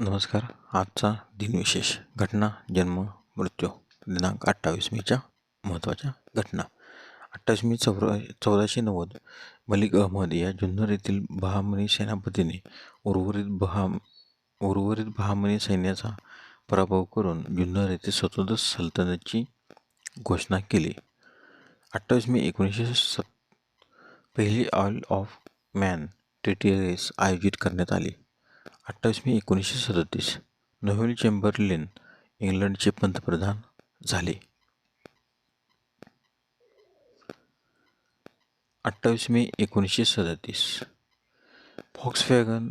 नमस्कार. आजचा दिनविशेष घटना जन्म मृत्यू दिनांक अठ्ठावीस मेच्या महत्त्वाच्या घटना. अठ्ठावीस मे चौदा चौदाशे नव्वद मलिक अहमद या जुन्नर येथील बहामनी सेनापतीने उर्वरित बहाम उर्वरित बहामनी सैन्याचा पराभव करून जुन्नर येथे स्वतंत्र सल्तनतची घोषणा केली. अठ्ठावीस मे एकोणीसशे सत् पहिली ऑइल ऑफ मॅन ट्रिटी रेस आयोजित करण्यात आली. अठ्ठावीस मे एकोणीसशे सदतीस. नोव्हेल चेंबरलेन इंग्लंडचे पंतप्रधान झाले. अठ्ठावीस मे एकोणीसशे सदतीस. फॉक्सवॅगन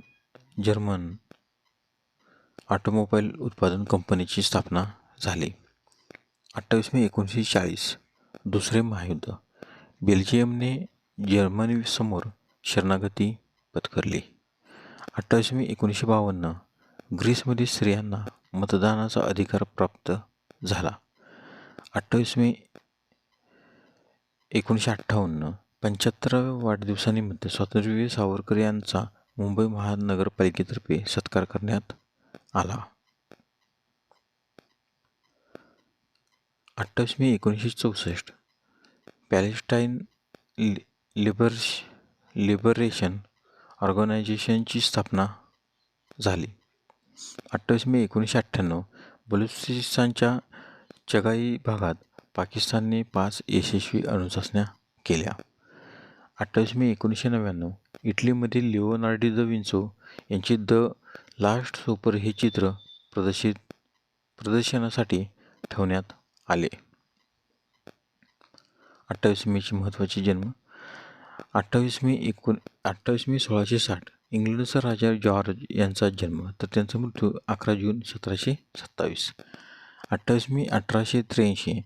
जर्मन ऑटोमोबाईल उत्पादन कंपनीची स्थापना झाली. अठ्ठावीस मे एकोणीसशे चाळीस दुसरे महायुद्ध. बेल्जियमने जर्मनीसमोर शरणागती पत्करली. अठ्ठावीस मे एकोणीसशे बावन्न. ग्रीसमध्ये स्त्रियांना मतदानाचा अधिकार प्राप्त झाला. अठ्ठावीस मे एकोणीसशे अठ्ठावन्न पंच्याहत्तराव्या वाढदिवसानिमित्त स्वातंत्र्यवीर सावरकर यांचा मुंबई महानगरपालिकेतर्फे सत्कार करण्यात आला. अठ्ठावीस मे एकोणीसशे चौसष्ट पॅलेस्टाईन लिबर्श लिबरेशन ऑर्गनायझेशनची स्थापना झाली. अठ्ठावीस मे एकोणीसशे अठ्ठ्याण्णव बलुचिस्तानच्या चगाई भागात पाकिस्तानने पाच यशस्वी अणुचाचण्या केल्या. अठ्ठावीस मे एकोणीसशे नव्याण्णव इटलीमधील लिओनार्डी द विन्सो यांचे द लास्ट सुपर हे चित्र प्रदर्शित प्रदर्शनासाठी ठेवण्यात आले. अठ्ठावीस मेची महत्त्वाचे जन्म अठ्ठावीस मे एकोण अठ्ठावीस मे सोळाशे साठ. इंग्लंडचा राजा जॉर्ज यांचा जन्म तर त्यांचा मृत्यू अकरा जून सतराशे सत्तावीस. अठ्ठावीस मे अठराशे त्र्याऐंशी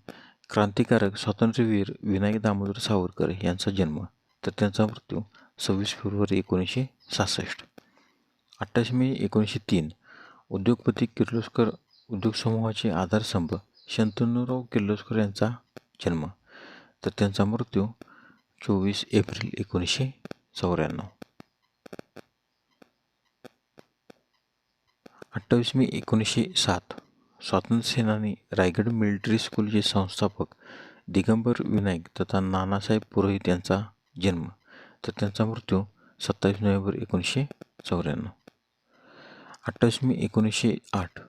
क्रांतिकारक स्वातंत्र्यवीर विनायक दामोदर सावरकर यांचा जन्म तर त्यांचा मृत्यू सव्वीस फेब्रुवारी एकोणीसशे सहासष्ट अठ्ठावीस मे एकोणीसशे तीन उद्योगपती किर्लोस्कर उद्योग समूहाचे आधारस्तंभ शंतनुराव किर्लोस्कर यांचा जन्म तर त्यांचा मृत्यू चोवीस एप्रिल एकोणीसशे चौऱ्याण्णव. अठ्ठावीस मे एकोणीसशे सात. स्वातंत्र्यसेनानी रायगड मिलिटरी स्कूलचे संस्थापक दिगंबर विनायक तथा नानासाहेब पुरोहित यांचा जन्म. तर त्यांचा मृत्यू सत्तावीस नोव्हेंबर एकोणीसशे चौऱ्याण्णव. अठ्ठावीस मे एकोणीसशे आठ.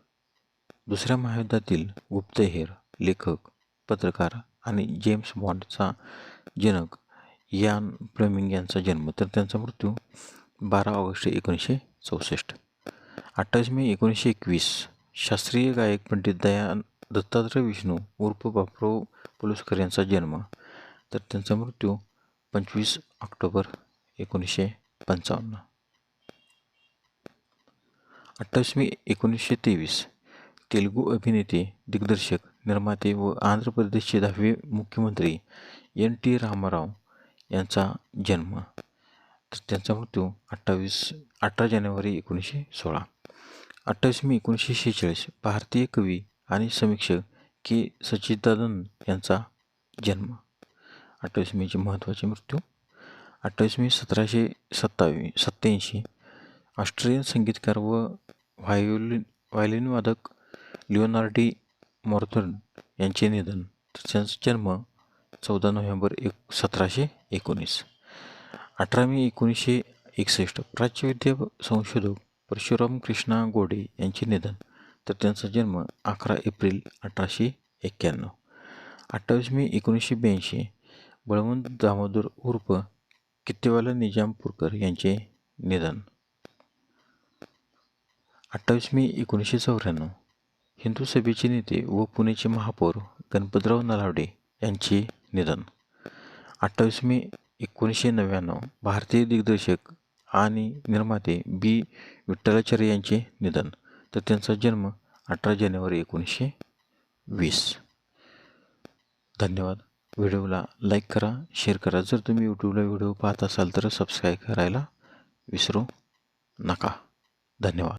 दुसऱ्या महायुद्धातील गुप्तहेर लेखक पत्रकार आणि जेम्स बॉन्डचा जनक यान फ्लेमिंग यांचा जन्म तर त्यांचा मृत्यू बारा ऑगस्ट एकोणीसशे चौसष्ट. अठ्ठावीस मे एकोणीसशे एकवीस शास्त्रीय गायक पंडित दया दत्तात्रय विष्णू उर्फ बापराव पलुसकर यांचा जन्म तर त्यांचा मृत्यू पंचवीस ऑक्टोबर एकोणीसशे पंचावन्न. अठ्ठावीस मे एकोणीसशे तेवीस तेलुगू अभिनेते दिग्दर्शक निर्माते व आंध्र प्रदेशचे दहावे मुख्यमंत्री एन टी रामाराव यांचा जन्म. तर त्यांचा मृत्यू अठ्ठावीस अठरा जानेवारी एकोणीसशे सोळा. अठ्ठावीस मे एकोणीसशे शेहेचाळीस भारतीय कवी आणि समीक्षक के. सच्चिदानंद यांचा जन्म. अठ्ठावीस मेचे महत्त्वाचे मृत्यू. अठ्ठावीस मे सतराशे सत्तावी सत्त्याऐंशी. ऑस्ट्रेलियन संगीतकार व व्हायोलिन व्हायलिनवादक लिओनार्डी मॉर्थन यांचे निधन. त्यांचा जन्म चौदा नोव्हेंबर एक सतराशे एकोणीस. अठरा मे एकोणीसशे एकसष्ट. प्राच्यविद्या संशोधक परशुराम कृष्णा गोडे यांचे निधन. तर त्यांचा जन्म अकरा एप्रिल अठराशे एक्क्याण्णव. अठ्ठावीस मे एकोणीसशे ब्याऐंशी. बळवंत दामोदर उर्फ कित्तेवाला निजामपूरकर यांचे निधन. अठ्ठावीस मे एकोणीसशे चौऱ्याण्णव. हिंदू सभेचे नेते व पुणेचे महापौर गणपतराव नलावडे यांचे निधन. अठ्ठावीस मे एकोणीसशे नव्याण्णव भारतीय दिग्दर्शक आणि निर्माते बी. विठ्ठलाचार्य यांचे निधन. तर त्यांचा जन्म अठरा जानेवारी एकोणीसशे वीस. धन्यवाद. व्हिडिओला लाईक करा शेअर करा. जर तुम्ही यूट्यूबला व्हिडिओ पाहत असाल तर सबस्क्राईब करायला विसरू नका. धन्यवाद.